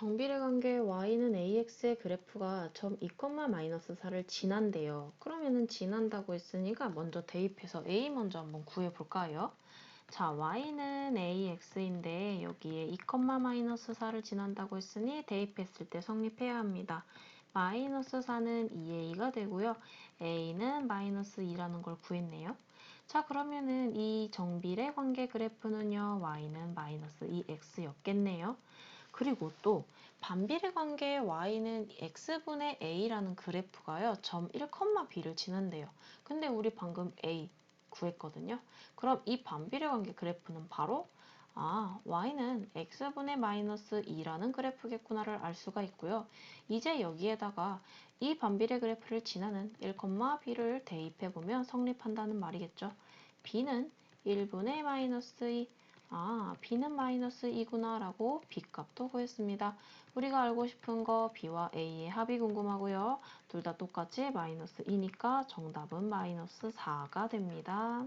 정비례 관계 y는 ax의 그래프가 점 2,-4를 지난대요. 그러면은 지난다고 했으니까 먼저 대입해서 a 먼저 한번 구해볼까요? 자, y는 ax인데 여기에 2,-4를 지난다고 했으니 대입했을 때 성립해야 합니다. 마이너스 4는 2a가 되고요. a는 마이너스 2라는 걸 구했네요. 자, 그러면은 이 정비례 관계 그래프는요. y는 마이너스 2x였겠네요. 그리고 또 반비례 관계 y는 x분의 a라는 그래프가요. 점 1,b를 지난대요. 근데 우리 방금 a 구했거든요. 그럼 이 반비례 관계 그래프는 바로 아, y는 x분의 마이너스 2라는 그래프겠구나를 알 수가 있고요. 이제 여기에다가 이 반비례 그래프를 지나는 1,b를 대입해보면 성립한다는 말이겠죠. b는 1분의 마이너스 2, 아, b는 마이너스 2구나 라고 b값도 구했습니다. 우리가 알고 싶은 거 b와 a의 합이 궁금하고요. 둘 다 똑같이 마이너스 2니까 정답은 마이너스 4가 됩니다.